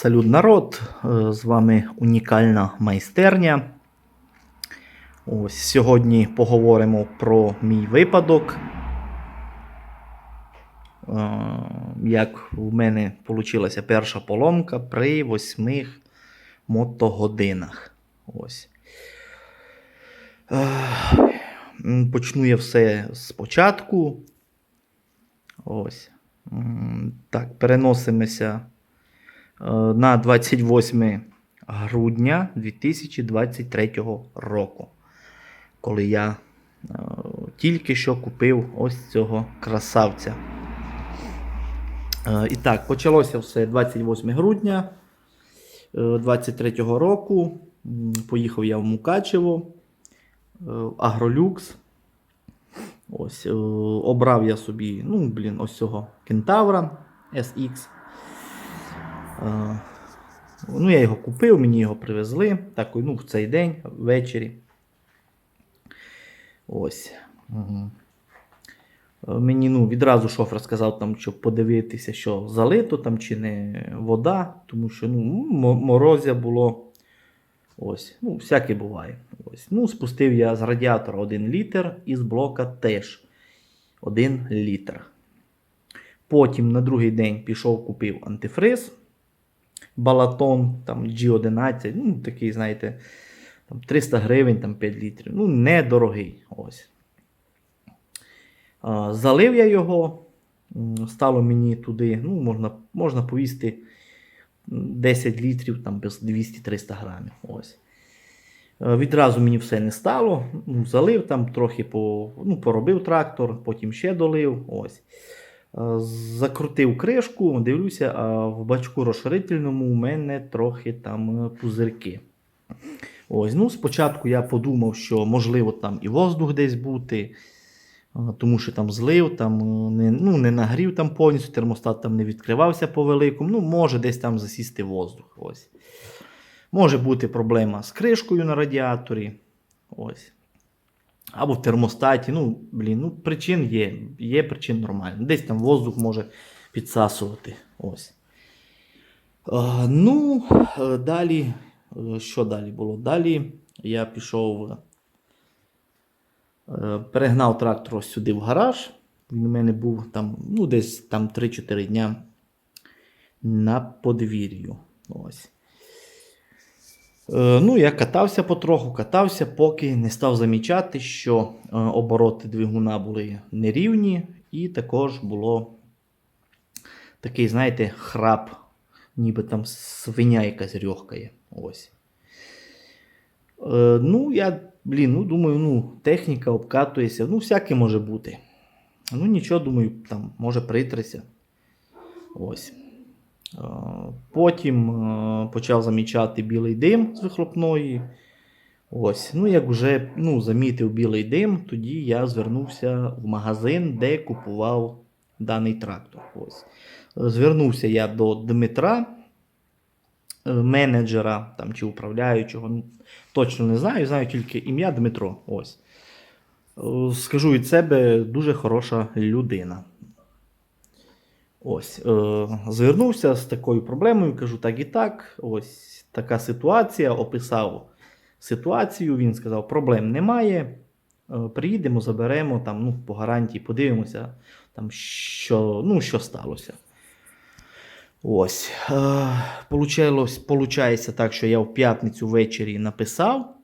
Салют народ! Е, З вами унікальна майстерня. Ось Сьогодні поговоримо про мій випадок. Е, Як у мене вийшла перша поломка при 8 мотогодинах. Ось. Е, Почну я все спочатку. Ось. Так, переносимося на 28 грудня 2023 року, коли я е, тільки що купив ось цього красавця. Е, І так, почалося все 28 грудня 2023 року. Поїхав я в Мукачево, е, Агролюкс. Ось, е, обрав я собі, ну, блін, ось цього кентавра SX. Ну, я його купив, мені його привезли. Так, ну, в цей день, ввечері. Ось. Угу. Мені ну, відразу шофер сказав, там, щоб подивитися, що залито там чи не вода, тому що ну, морозя було. Ось, ну, всяке буває. Ось. Ну, спустив я з радіатора 1 літр і з блока теж 1 літр. Потім на другий день пішов, купив антифриз, балатон, там G11, ну, такий, знаєте, там 300 гривень, там 5 літрів. Ну, недорогий. Ось. Залив я його, стало мені туди, ну, можна, можна повісти 10 літрів там без 200-300 грамів. Ось. Відразу мені все не стало. Ну, залив там трохи по, ну, поробив трактор, потім ще долив. Ось. Е, Закрутив кришку, дивлюся, а в бачку розширительному у мене трохи там е, пузирки. Ось, ну, спочатку я подумав, що можливо там і воздух десь бути, е, тому що там злив, там не, ну, не нагрів там повністю, термостат там не відкривався по великому. Ну, може десь там засісти воздух. Ось. Може бути проблема з кришкою на радіаторі. Ось. Або в термостаті. Ну, блін, ну, причин є. Є причин нормально. Десь там воздух може підсасувати. Ось. Ну, е, далі. е, Що далі було? Далі я пішов. е, Перегнав трактор сюди в гараж. Він у мене був там, ну, десь там 3-4 дня на подвір'ю. Ось. Е, Ну, я катався потроху, катався, поки не став замічати, що е, обороти двигуна були нерівні, і також було такий, знаєте, храп, ніби там свиня якась рьохкає. Ось. Е, ну, я, блін, ну, думаю, ну, техніка обкатується, ну, всяке може бути. Ну, нічого, думаю, там, може притрися. Ось. Потім е, почав замічати білий дим з вихлопної. Ось. Ну, як вже ну, замітив білий дим, тоді я звернувся в магазин, де купував даний трактор. Ось. Звернувся я до Дмитра, е, менеджера там, чи управляючого. Ну, точно не знаю, знаю тільки ім'я Дмитро. Ось. Е, Скажу від себе, дуже хороша людина. Ось, е, звернувся з такою проблемою, кажу так і так. Ось така ситуація. Описав ситуацію. Він сказав, проблем немає. Е, приїдемо, заберемо там, ну, по гарантії, подивимося, там, що, ну, що сталося. Ось. Е, получається так, що я в п'ятницю ввечері написав,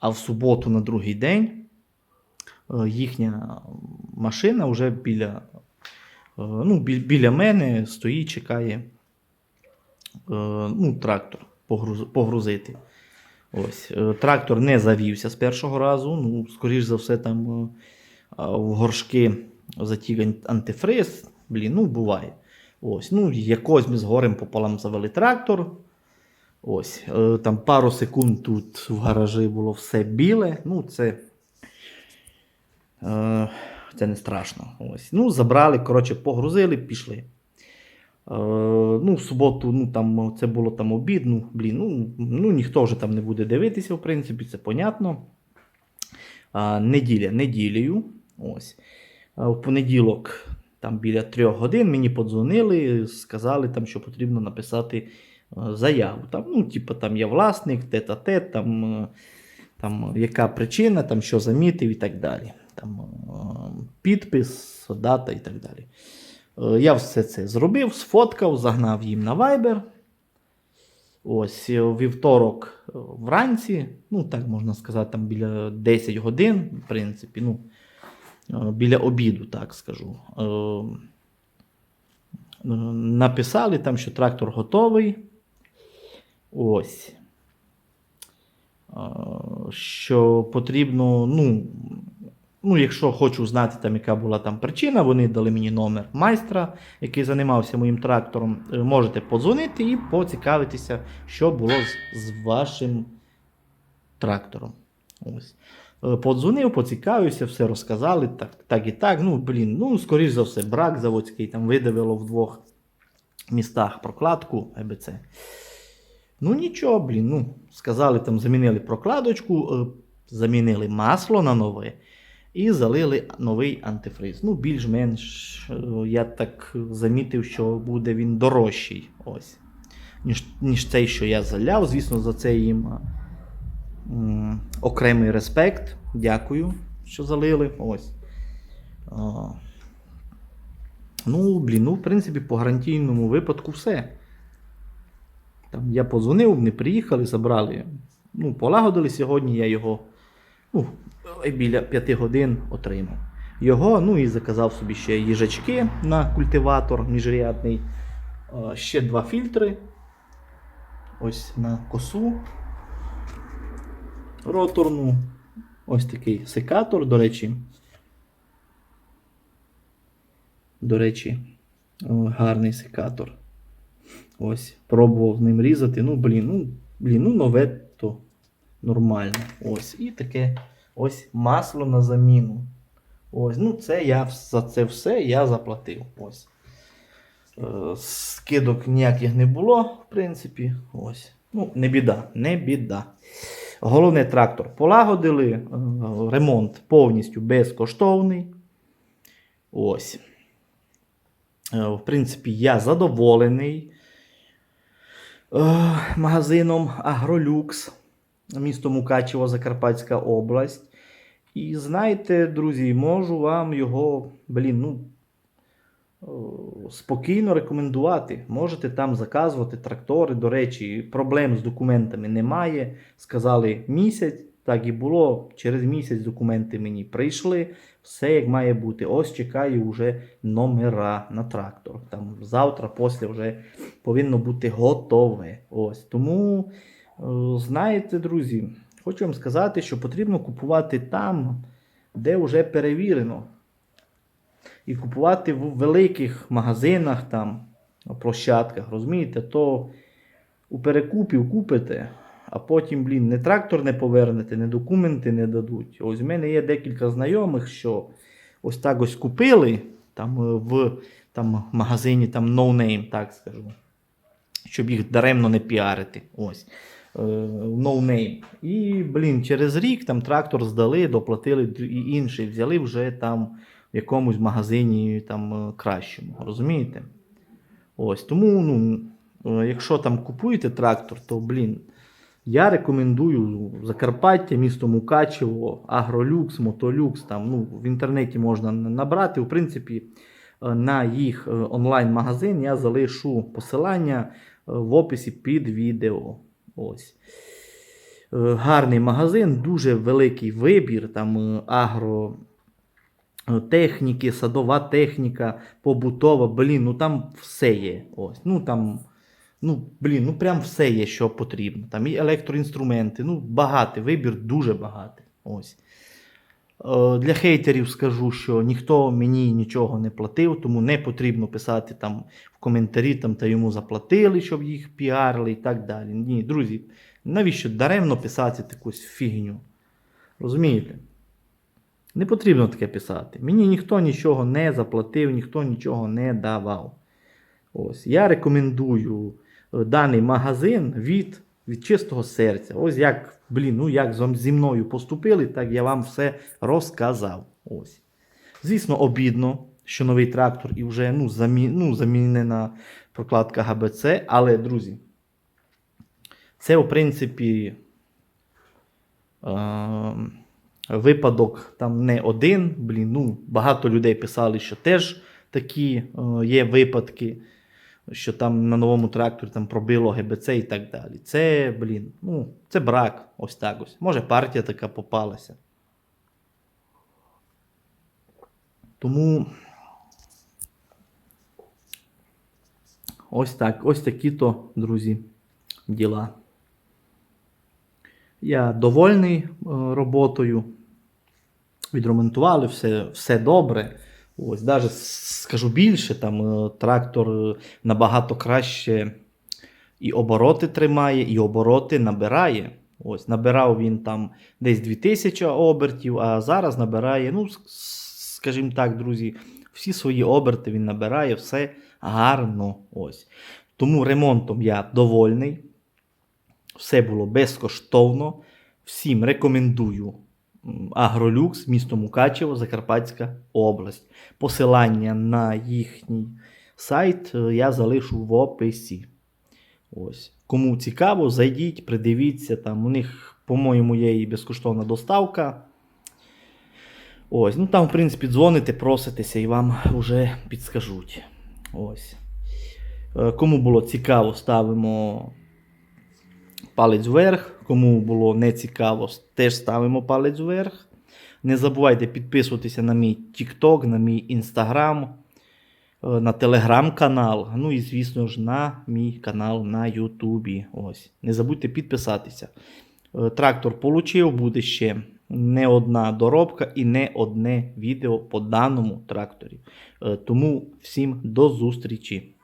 а в суботу на другий день е, їхня машина вже біля ну, біля мене стоїть, чекає е, ну, трактор погрузити. Ось. е, Трактор не завівся з першого разу. Ну, скоріш за все, там е, в горшки затік антифриз. Блін, ну буває. Ось. Ну, якось ми з горем пополам завели трактор. Ось. е, Там пару секунд тут в гаражі було все біле. Ну, це. Е, це не страшно. Ось. Ну, забрали, коротше, погрузили, пішли. Е, ну, в суботу, ну, там, це було там обід, ну, блін, ну, ну, ніхто вже там не буде дивитися, в принципі, це понятно. А, неділя, неділею. Ось. А, в понеділок, там біля трьох годин, мені подзвонили, сказали, там, що потрібно написати е, заяву. Там, ну, типу, там є власник, тет-а-тет, там, е, там яка причина, там, що замітив і так далі. Там, підпис, дата і так далі. Е, Я все це зробив, сфоткав, загнав їм на Viber. Ось е, вівторок е, вранці, ну так можна сказати, там біля 10 годин, в принципі, ну, біля обіду, так скажу. Написали там, що трактор готовий. Ось. Що потрібно, ну, ну, якщо хочу знати, там, яка була там причина, вони дали мені номер майстра, який займався моїм трактором. Е, Можете подзвонити і поцікавитися, що було з, з вашим трактором. Ось. Е, Подзвонив, поцікавився, все розказали, так, так і так. Ну, блін, ну, скоріш за все, брак заводський, там видавило в двох містах прокладку ЕБЦ. Ну нічого, блін, ну, сказали, там замінили прокладочку, е, замінили масло на нове і залили новий антифриз. Ну, більш-менш е, я так замітив, що буде він дорожчий. Ось. Ніж, ніж цей, що я заляв. Звісно, за це їм е, окремий респект. Дякую, що залили. Ось. А, ну, блін, ну, в принципі, по гарантійному випадку все. Там я подзвонив, вони приїхали, забрали. Ну, полагодили сьогодні, я його ну, біля 5 годин отримав. Його, ну і заказав собі ще їжачки на культиватор міжрядний, ще два фільтри. Ось на косу роторну. Ось такий секатор, до речі. До речі, гарний секатор. Ось, пробував ним різати. Ну, блін, ну, блін, ну нове то нормально. Ось. І таке ось масло на заміну. Ось, ну це я за це все я заплатив. Ось. Е, Скидок ніяких не було, в принципі. Ось. Ну, не біда, не біда. Головне трактор полагодили. е, Ремонт повністю безкоштовний. Ось. Е, В принципі, я задоволений е, магазином Агролюкс, місто Мукачево, Закарпатська область. І знаєте, друзі, можу вам його, блін, ну, е, спокійно рекомендувати. Можете там заказувати трактори. До речі, проблем з документами немає. Сказали місяць, так і було. Через місяць документи мені прийшли. Все як має бути. Ось чекаю вже номера на трактор. Там завтра, після вже повинно бути готове. Ось. Тому, знаєте, друзі, хочу вам сказати, що потрібно купувати там, де вже перевірено. І купувати в великих магазинах, там, площадках, розумієте, то у перекупів купите, а потім, блін, не трактор не повернете, не документи не дадуть. Ось в мене є декілька знайомих, що ось так ось купили там е, в там, магазині там no name, так скажу. Щоб їх даремно не піарити. Ось. Е, No name. І, блін, через рік там трактор здали, доплатили і інший, взяли вже там в якомусь магазині там е, кращому. Розумієте? Ось. Тому, ну, е, якщо там купуєте трактор, то, блін, я рекомендую Закарпаття, місто Мукачево, Агролюкс, Мотолюкс. Там, ну, в інтернеті можна набрати. В принципі, на їх онлайн-магазин я залишу посилання в описі під відео. Ось. Е, Гарний магазин, дуже великий вибір, там е, агро. е, садова техніка, побутова, блін, ну там все є. Ось. Ну там, ну, блін, ну прям все є, що потрібно. Там і електроінструменти, ну, багатий вибір, дуже багатий. Ось. Е, Для хейтерів скажу, що ніхто мені нічого не платив, тому не потрібно писати там в коментарі, там та йому заплатили, щоб їх піарили і так далі. Ні, друзі, навіщо даремно писати таку фігню? Розумієте? Не потрібно таке писати. Мені ніхто нічого не заплатив, ніхто нічого не давав. Ось. Я рекомендую е, даний магазин від, від чистого серця. Ось як, блін, ну як зі мною поступили, так я вам все розказав. Ось. Звісно, обідно, що новий трактор і вже ну, замі... ну, замінена прокладка ГБЦ, але, друзі, Це, в принципі, е, випадок там не один. Блін, ну, багато людей писали, що теж такі е, є випадки, що там на новому тракторі там пробило ГБЦ і так далі. Це, блін, ну, це брак. Ось так ось. Може, партія така попалася. Тому. Ось так. Ось такі то, друзі, діла. Я довольний е, роботою. Відремонтували, все, все добре. Ось, навіть скажу більше, там е, трактор е, набагато краще і обороти тримає, і обороти набирає. Ось, набирав він там десь 2000 обертів, а зараз набирає, ну, скажімо так, друзі, всі свої оберти він набирає, все гарно. Ось. Тому ремонтом я довольний. Все було безкоштовно. Всім рекомендую Агролюкс, місто Мукачево, Закарпатська область. Посилання на їхній сайт е, я залишу в описі. Ось. Кому цікаво, зайдіть, придивіться. Там у них, по-моєму, є і безкоштовна доставка. Ось, ну там, в принципі, дзвоните, проситеся і вам вже підскажуть. Ось. Е, Кому було цікаво, ставимо палець вверх. Кому було не цікаво, теж ставимо палець вверх. Не забувайте підписуватися на мій TikTok, на мій Instagram, е, на телеграм-канал. Ну і, звісно ж, на мій канал на Ютубі. Ось. Не забудьте підписатися. Е, Трактор получив, буде ще не одна доробка і не одне відео по даному тракторі. Е, Тому всім до зустрічі!